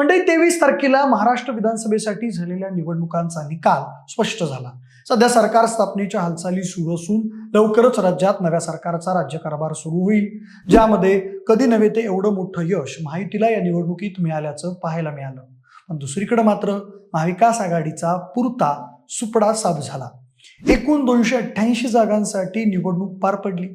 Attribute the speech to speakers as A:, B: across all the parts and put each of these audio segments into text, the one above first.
A: म्हणजे तेवीस तारखेला महाराष्ट्र विधानसभेसाठी झालेल्या निवडणुकांचा निकाल स्पष्ट झाला. सध्या सरकार स्थापनेच्या हालचाली सुरू असून लवकरच राज्यात नव्या सरकारचा राज्यकारभार सुरू होईल. ज्यामध्ये कधी नव्हे ते एवढं मोठं यश माहितीला या निवडणुकीत मिळाल्याचं पाहायला मिळालं. पण दुसरीकडे मात्र महाविकास आघाडीचा पुरता सुपडा साफ झाला. एकूण दोनशे अठ्ठ्याऐंशी जागांसाठी निवडणूक पार पडली.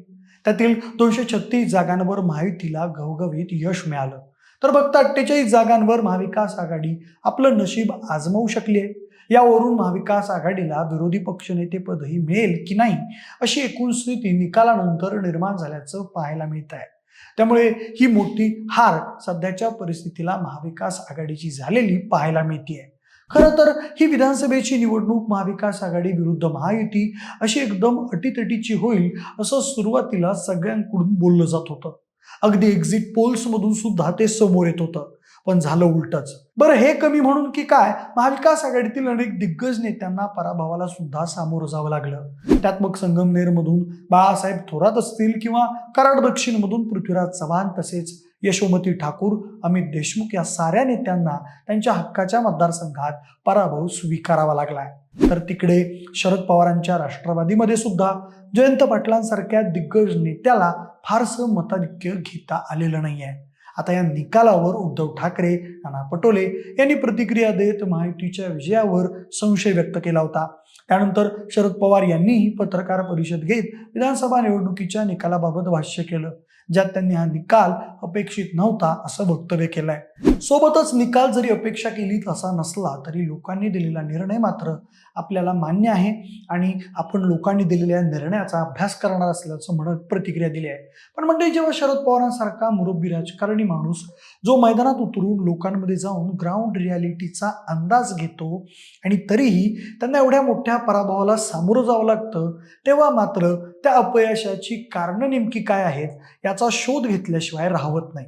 A: त्यातील दोनशे छत्तीस जागांवर महायुतीला घवघवीत यश मिळालं. तर फक्त अठ्ठेचाळीस जागांवर महाविकास आघाडी आपलं नशीब आजमावू शकली आहे. यावरून महाविकास आघाडीला विरोधी पक्षनेतेपदही मिळेल की नाही अशी एकूण स्थिती निकालानंतर निर्माण झाल्याचं पाहायला मिळत आहे. त्यामुळे ही मोठी हार सध्याच्या परिस्थितीला महाविकास आघाडीची झालेली पाहायला मिळते खरं तर ही विधानसभेची निवडणूक महाविकास आघाडी विरुद्ध महायुती अशी एकदम अटीतटीची होईल असं सुरुवातीला सगळ्यांकडून बोललं जात होतं. अगदी एक्झिट पोल्समधून सुद्धा ते समोर येत होतं. पण झालं उलटच. बरं हे कमी म्हणून की काय? महाविकास आघाडीतील अनेक दिग्गज नेत्यांना पराभवाला सुद्धा सामोरं जावं लागलं. त्यात मग संगमनेरमधून बाळासाहेब थोरात असतील किंवा कराड दक्षिणमधून पृथ्वीराज चव्हाण तसेच यशोमती ठाकूर अमित देशमुख या साऱ्या नेत्यांना त्यांच्या हक्काच्या मतदारसंघात पराभव स्वीकारावा लागलाय. तर तिकडे शरद पवारांच्या राष्ट्रवादीमध्ये सुद्धा जयंत पाटलांसारख्या दिग्गज नेत्याला फारसं मताधिक्य घेता आलेलं नाहीये. आता या निकालावर उद्धव ठाकरे नाना पटोले यांनी प्रतिक्रिया देत महायुतीच्या विजयावर संशय व्यक्त केला होता. त्यानंतर शरद पवार यांनीही पत्रकार परिषद घेत विधानसभा निवडणुकीच्या निकालाबाबत भाष्य केलं ज्यात त्यांनी हा निकाल अपेक्षित नव्हता असं वक्तव्य केलंय. सोबतच निकाल जरी अपेक्षा केली तसा नसला तरी लोकांनी दिलेला निर्णय मात्र आपल्याला मान्य आहे आणि आपण लोकांनी दिलेल्या निर्णयाचा अभ्यास करणार असल्याचं म्हणत प्रतिक्रिया दिली आहे. पण म्हणजे जेव्हा शरद पवारांसारखा मुरब्बी राजकारणी माणूस जो मैदानात उतरून लोकांमध्ये जाऊन ग्राउंड रियालिटीचा अंदाज घेतो आणि तरीही त्यांना एवढ्या मोठ्या पराभवाला सामोरं जावं लागतं तेव्हा मात्र त्या अपयशाची कारणं नेमकी काय आहेत याचा शोध घेतल्याशिवाय राहवत नाही.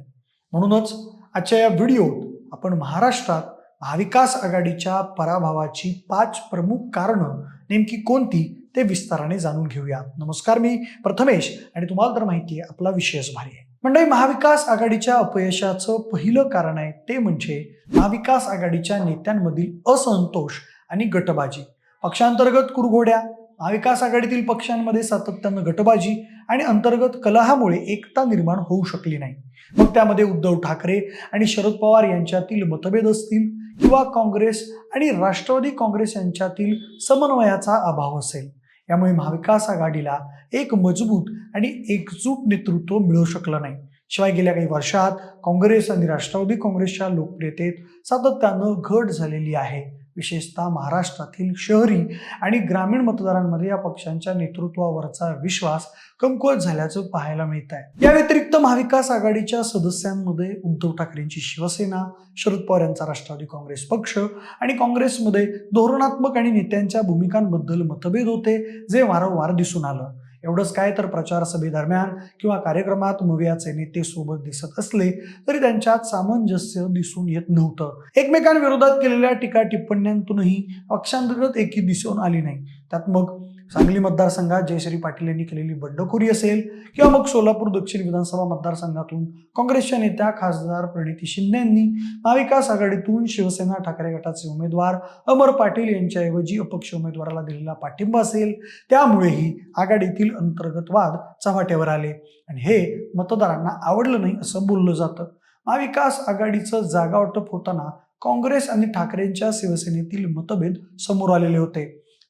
A: म्हणूनच आजच्या या व्हिडिओत आपण महाराष्ट्रात महाविकास आघाडीच्या पराभवाची पाच प्रमुख कारणं नेमकी कोणती ते विस्ताराने जाणून घेऊया. नमस्कार मी प्रथमेश आणि तुम्हाला तर माहिती आहे आपला विषयच भारी आहे. मंडळी महाविकास आघाडीच्या अपयशाचं पहिलं कारण आहे ते म्हणजे महाविकास आघाडीच्या नेत्यांमधील असंतोष आणि गटबाजी. पक्षांतर्गत कुरघोड्या महाविकास आघाडीतील पक्षांमध्ये सातत्यानं गटबाजी आणि अंतर्गत कलहामुळे एकता निर्माण होऊ शकली नाही. मग त्यामध्ये उद्धव ठाकरे आणि शरद पवार यांच्यातील मतभेद असतील किंवा काँग्रेस आणि राष्ट्रवादी काँग्रेस यांच्यातील समन्वयाचा अभाव असेल. यामुळे महाविकास आघाडीला एक मजबूत आणि एकजूट नेतृत्व मिळू शकलं नाही. शिवाय गेल्या काही वर्षात काँग्रेस आणि राष्ट्रवादी काँग्रेसच्या लोकप्रियतेत सातत्यानं घट झालेली आहे. विशेषतः महाराष्ट्रातील शहरी आणि ग्रामीण मतदारांमध्ये या पक्षांच्या नेतृत्वावरचा विश्वास कमकुवत झाल्याचं पाहायला मिळत आहे या व्यतिरिक्त महाविकास आघाडीच्या सदस्यांमध्ये उद्धव ठाकरेंची शिवसेना शरद पवार यांचा राष्ट्रवादी काँग्रेस पक्ष आणि काँग्रेसमध्ये धोरणात्मक आणि नेत्यांच्या भूमिकांबद्दल मतभेद होते जे वारंवार दिसून आलं. एवढंच काय तर प्रचार सभेदरम्यान किंवा कार्यक्रमात मवियाचे नेते सोबत दिसत असले तरी त्यांच्यात सामंजस्य दिसून येत नव्हतं. एकमेकांविरोधात केलेल्या टीका टिप्पण्यांतूनही पक्षांतर्गत एकी दिसून आली नाही. त्यात मग सांगली मतदारसंघात जयश्री पाटील यांनी केलेली बंडखोरी असेल किंवा मग सोलापूर दक्षिण विधानसभा मतदारसंघातून काँग्रेसच्या नेत्या खासदार प्रणिती शिंदे यांनी महाविकास आघाडीतून शिवसेना ठाकरे गटाचे उमेदवार अमर पाटील यांच्याऐवजी अपक्ष उमेदवाराला दिलेला पाठिंबा असेल त्यामुळेही आघाडीतील अंतर्गत वाद चव्हाट्यावर आले. आणि हे मतदारांना आवडलं नाही असं बोललं जातं. महाविकास आघाडीचं जागा वाटप होताना काँग्रेस आणि ठाकरेंच्या शिवसेनेतील मतभेद समोर आलेले होते.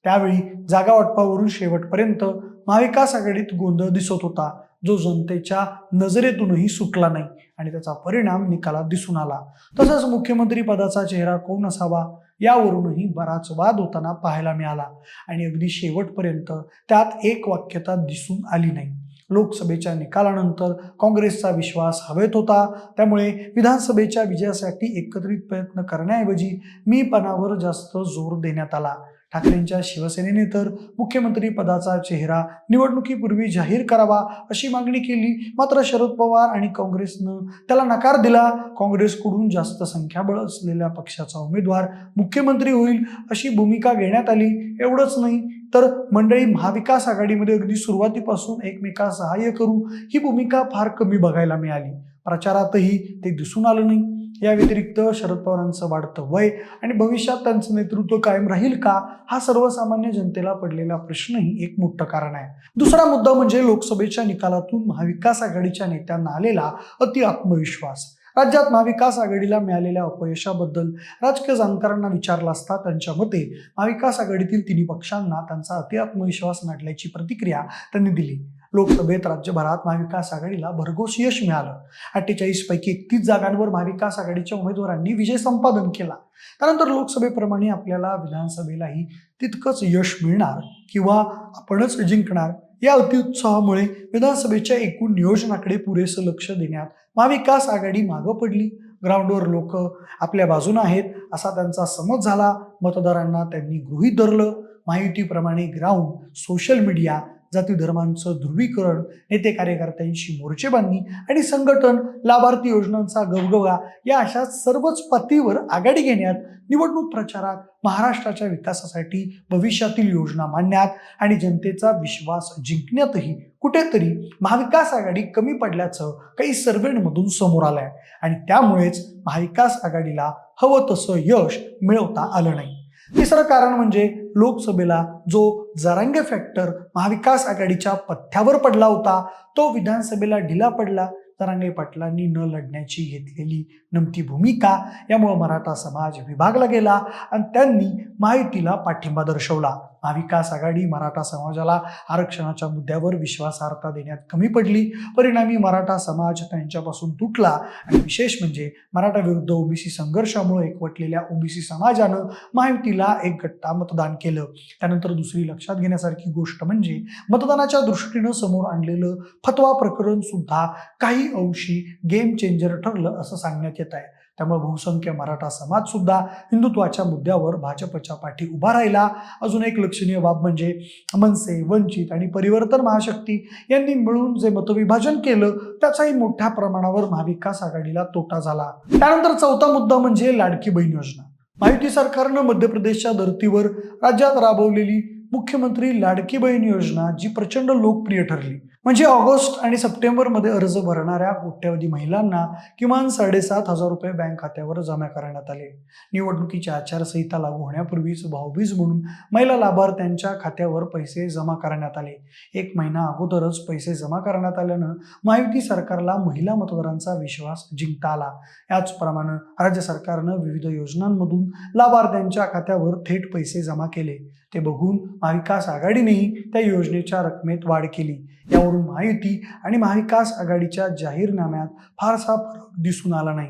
A: त्यावेळी जागा वाटपावरून शेवटपर्यंत महाविकास आघाडीत गोंधळ दिसत होता. जो जनतेच्या नजरेतूनही सुटला नाही आणि त्याचा परिणाम निकालात दिसून आला. तसंच मुख्यमंत्री पदाचा चेहरा कोण असावा यावरूनही बराच वाद होताना पाहायला मिळाला. आणि अगदी शेवटपर्यंत त्यात एक वाक्यता दिसून आली नाही. लोकसभेच्या निकालानंतर काँग्रेसचा विश्वास हवेत होता. त्यामुळे विधानसभेच्या विजयासाठी एकत्रित प्रयत्न करण्याऐवजी मीपणावर जास्त जोर देण्यात आला. ठाकरेंच्या शिवसेनेने तर मुख्यमंत्री पदाचा चेहरा निवडणुकीपूर्वी जाहीर करावा अशी मागणी केली. मात्र शरद पवार आणि काँग्रेसनं त्याला नकार दिला. काँग्रेसकडून जास्त संख्याबळ असलेल्या पक्षाचा उमेदवार मुख्यमंत्री होईल अशी भूमिका घेण्यात आली. एवढंच नाही तर मंडळी महाविकास आघाडीमध्ये अगदी सुरुवातीपासून एकमेकास सहाय्य करू. ही भूमिका फार कमी बघायला मिळाली. प्रचारातही ते दिसून आलं नाही. या व्यतिरिक्त शरद पवारांचं वाढतं वय आणि भविष्यात त्यांचं नेतृत्व कायम राहील का हा सर्वसामान्य जनतेला पडलेला प्रश्नही एक मोठं कारण आहे. दुसरा मुद्दा म्हणजे लोकसभेच्या निकालातून महाविकास आघाडीच्या नेत्यांना आलेला अति आत्मविश्वास. राज्यात महाविकास आघाडीला मिळालेल्या अपयशाबद्दल राजकीय जाणकारांना विचारला असता त्यांच्या मते महाविकास आघाडीतील तिन्ही पक्षांना त्यांचा अति आत्मविश्वास नाटल्याची प्रतिक्रिया त्यांनी दिली. लोकसभेत राज्यभरात महाविकास आघाडीला भरघोस यश मिळालं. अठ्ठेचाळीस पैकी एकतीस जागांवर महाविकास आघाडीच्या उमेदवारांनी विजय संपादन केला. त्यानंतर लोकसभेप्रमाणे आपल्याला विधानसभेलाही तितकंच यश मिळणार किंवा आपणच जिंकणार या अतिउत्साहामुळे विधानसभेच्या एकूण नियोजनाकडे पुरेसं लक्ष देण्यात महाविकास आघाडी मागं पडली. ग्राउंडवर लोक आपल्या बाजूनं आहेत असा त्यांचा समज झाला. मतदारांना त्यांनी गृहीत धरलं. माहितीप्रमाणे ग्राउंड सोशल मीडिया जाती धर्मांचं ध्रुवीकरण नेते कार्यकर्त्यांशी मोर्चेबांधणी आणि संघटन लाभार्थी योजनांचा गवगवा या अशा सर्वच पातळीवर आघाडी घेण्यात निवडणूक प्रचारात महाराष्ट्राच्या विकासासाठी भविष्यातील योजना मांडण्यात आणि जनतेचा विश्वास जिंकण्यातही कुठेतरी महाविकास आघाडी कमी पडल्याचं काही सर्वेमधून समोर आलंय. आणि त्यामुळेच महाविकास आघाडीला हवं तसं यश मिळवता आलं नाही. तिसरं कारण म्हणजे लोकसभेला जो जरांगे फॅक्टर महाविकास आघाडीच्या पथ्यावर पडला होता तो विधानसभेला ढिला पडला. जरांगे पाटलांनी न लढण्याची घेतलेली नमती भूमिका यामुळे मराठा समाज विभागला गेला आणि त्यांनी माहितीला पाठिंबा दर्शवला. महाविकास आघाडी मराठा समाजाला आरक्षणाच्या मुद्द्यावर विश्वासार्हता देण्यात कमी पडली. परिणामी मराठा समाज त्यांच्यापासून तुटला आणि विशेष म्हणजे मराठा विरुद्ध ओबीसी संघर्षामुळे एकवटलेल्या ओबीसी समाजानं महायुतीला एक गट्टा मतदान केलं. त्यानंतर दुसरी लक्षात घेण्यासारखी गोष्ट म्हणजे मतदानाच्या दृष्टीनं समोर आणलेलं फतवा प्रकरण सुद्धा काही अंशी गेम चेंजर ठरलं असं सांगण्यात येत आहे. त्यामुळे बहुसंख्य मराठा समाज सुद्धा हिंदुत्वाच्या मुद्द्यावर भाजपच्या पाठी उभा राहिला. अजून एक लक्षणीय बाब म्हणजे मनसे वंचित आणि परिवर्तन महाशक्ती यांनी मिळून जे मतविभाजन केलं त्याचाही मोठ्या प्रमाणावर महाविकास आघाडीला तोटा झाला. त्यानंतर चौथा मुद्दा म्हणजे लाडकी बहीण योजना. माहिती सरकारनं मध्य प्रदेशच्या धर्तीवर राज्यात राबवलेली मुख्यमंत्री लाडकी बहीण योजना जी प्रचंड लोकप्रिय ठरली. म्हणजे ऑगस्ट आणि सप्टेंबरमध्ये अर्ज भरणाऱ्या कोट्यवधी महिलांना किमान साडेसात हजार रुपये बँक खात्यावर जमा करण्यात आले. निवडणुकीची आचारसंहिता लागू होण्यापूर्वीच भाऊबीज म्हणून महिला लाभार्थ्यांच्या खात्यावर पैसे जमा करण्यात आले. एक महिना अगोदरच पैसे जमा करण्यात आल्यानं महायुती सरकारला महिला मतदारांचा विश्वास जिंकता आला. याचप्रमाणे राज्य सरकारनं विविध योजनांमधून लाभार्थ्यांच्या खात्यावर थेट पैसे जमा केले. ते बघून महाविकास आघाडीनेही त्या योजनेच्या रकमेत वाढ केली. यावरून महायुती आणि महाविकास आघाडीच्या जाहीरनाम्यात फारसा फरक दिसून आला नाही.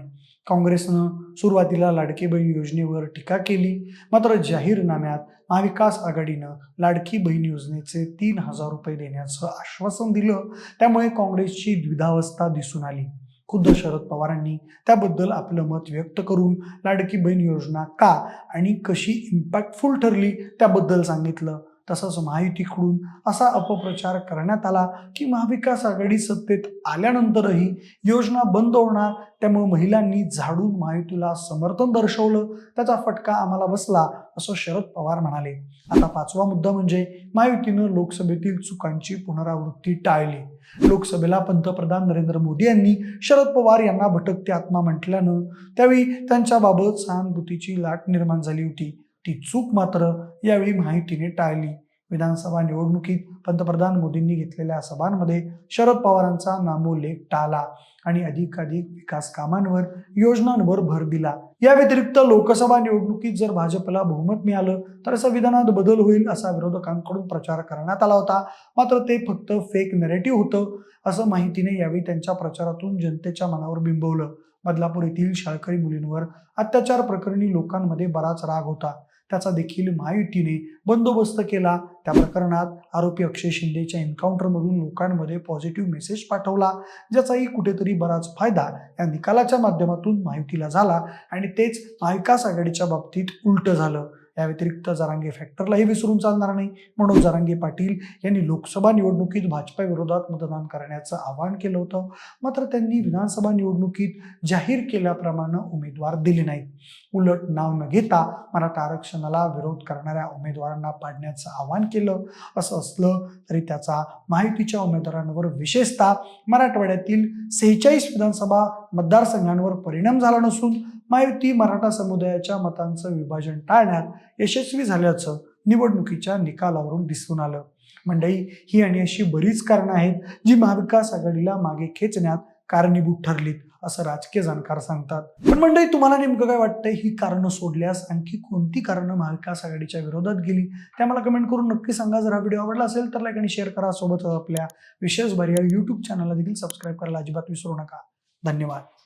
A: काँग्रेसनं सुरुवातीला लाडकी बहीण योजनेवर टीका केली मात्र जाहीरनाम्यात महाविकास आघाडीनं लाडकी बहीण योजनेचे तीन हजार रुपये देण्याचं आश्वासन दिलं. त्यामुळे काँग्रेसची द्विधावस्था दिसून आली. खुद्द शरद पवारांनी त्याबद्दल आपलं मत व्यक्त करून लाडकी बहीण योजना का आणि कशी इम्पॅक्टफुल ठरली त्याबद्दल सांगितलं. तसंच महायुतीकडून असा अपप्रचार करण्यात आला की महाविकास आघाडी सत्तेत आल्यानंतरही योजना बंद होणार त्यामुळे महिलांनी झाडून महायुतीला समर्थन दर्शवलं त्याचा फटका आम्हाला बसला असं शरद पवार म्हणाले. आता पाचवा मुद्दा म्हणजे महायुतीनं लोकसभेतील चुकांची पुनरावृत्ती टाळली. लोकसभेला पंतप्रधान नरेंद्र मोदी यांनी शरद पवार यांना भटकते आत्मा म्हटल्यानं त्यावेळी त्यांच्याबाबत सहानुभूतीची लाट निर्माण झाली होती. ती चूक मात्र यावेळी माहितीने टाळली. विधानसभा निवडणुकीत पंतप्रधान मोदींनी घेतलेल्या सभांमध्ये शरद पवारांचा नामोल्लेख टाळला आणि अधिकाधिक विकास कामांवर योजनांवर भर दिला. या व्यतिरिक्त लोकसभा निवडणुकीत जर भाजपला बहुमत मिळालं तर संविधानात बदल होईल असा विरोधकांकडून प्रचार करण्यात आला होता. मात्र ते फक्त फेक नरेटिव्ह होतं असं माहितीने यावेळी त्यांच्या प्रचारातून जनतेच्या मनावर बिंबवलं. बदलापूर येथील शाळकरी मुलींवर अत्याचार प्रकरणी लोकांमध्ये बराच राग होता. त्याचा देखील महायुतीने बंदोबस्त केला. त्या प्रकरणात आरोपी अक्षय शिंदेच्या एन्काउंटरमधून लोकांमध्ये पॉझिटिव्ह मेसेज पाठवला ज्याचाही कुठेतरी बराच फायदा या निकालाच्या माध्यमातून महायुतीला झाला आणि तेच महाविकास आघाडीच्या बाबतीत उलट झालं. या व्यतिरिक्त जरांगे फॅक्टरलाही विसरून चालणार नाही. म्हणून जरांगे पाटील यांनी लोकसभा निवडणुकीत भाजपा विरोधात मतदान करण्याचं आवाहन केलं होतं. मात्र त्यांनी विधानसभा निवडणुकीत जाहीर केल्याप्रमाणे उमेदवार दिले नाहीत. उलट नाव न घेता मराठा आरक्षणाला विरोध करणाऱ्या उमेदवारांना पाडण्याचं आवाहन केलं. असं असलं तरी त्याचा माहितीच्या उमेदवारांवर विशेषतः मराठवाड्यातील सेहेचाळीस विधानसभा मतदारसंघांवर परिणाम झाला नसून मायुती मराठा समुदायाच्या मतांचं विभाजन टाळण्यात यशस्वी झाल्याचं निवडणुकीच्या निकालावरून दिसून आलं. मंडई ही आणि अशी बरीच कारणं आहेत जी महाविकास आघाडीला मागे खेचण्यात कारणीभूत ठरलीत असं राजकीय जाणकार सांगतात. पण मंडळी तुम्हाला नेमकं काय वाटतंय? ही कारणं सोडल्यास आणखी कोणती कारणं महाविकास आघाडीच्या विरोधात गेली? त्या मला कमेंट करून नक्की सांगा. जर हा व्हिडिओ आवडला असेल तर लाईक आणि शेअर करा. सोबतच आपल्या विशेष भारी युट्यूब चॅनलला देखील सबस्क्राईब करायला अजिबात विसरू नका. धन्यवाद.